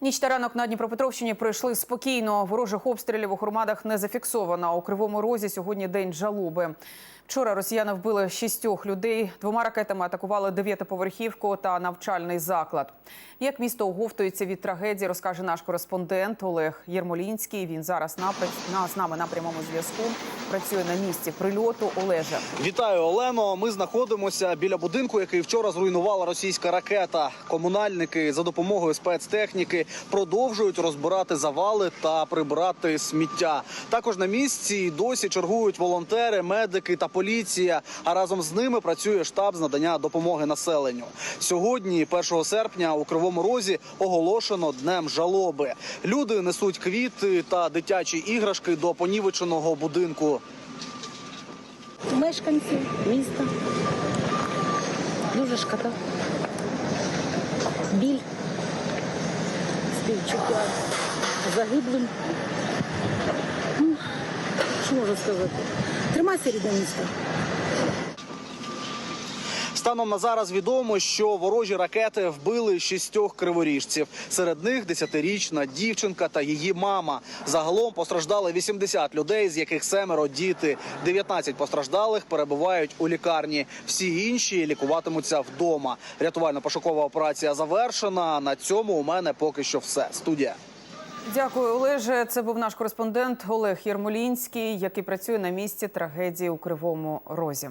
Ніч та ранок на Дніпропетровщині пройшли спокійно. Ворожих обстрілів у громадах не зафіксовано. У Кривому Розі сьогодні день жалоби. Вчора росіяни вбили шістьох людей. Двома ракетами атакували дев'ятиповерхівку та навчальний заклад. Як місто оговтується від трагедії, розкаже наш кореспондент Олег Єрмолінський. Він зараз на з нами на прямому зв'язку. Працює на місці прильоту. Олеже. Вітаю, Олено. Ми знаходимося біля будинку, який вчора зруйнувала російська ракета. Комунальники за допомогою спецтехніки продовжують розбирати завали та прибирати сміття. Також на місці досі чергують волонтери, медики та поліція. А разом з ними працює штаб з надання допомоги населенню. Сьогодні, 1 серпня, у Кривому Розі оголошено днем жалоби. Люди несуть квіти та дитячі іграшки до понівеченого будинку. мешканців міста. Дуже шкода. Біль, співчуття загиблим. Ну, Що можу сказати? Тримайся, рідне. Станом на зараз відомо, що ворожі ракети вбили шістьох криворіжців. Серед них десятирічна дівчинка та її мама. Загалом постраждали 80 людей, з яких семеро діти. 19 постраждалих перебувають у лікарні. Всі інші лікуватимуться вдома. Рятувально-пошукова операція завершена. На цьому у мене поки що все. Студія. Дякую, Олеже. Це був наш кореспондент Олег Єрмолінський, який працює на місці трагедії у Кривому Розі.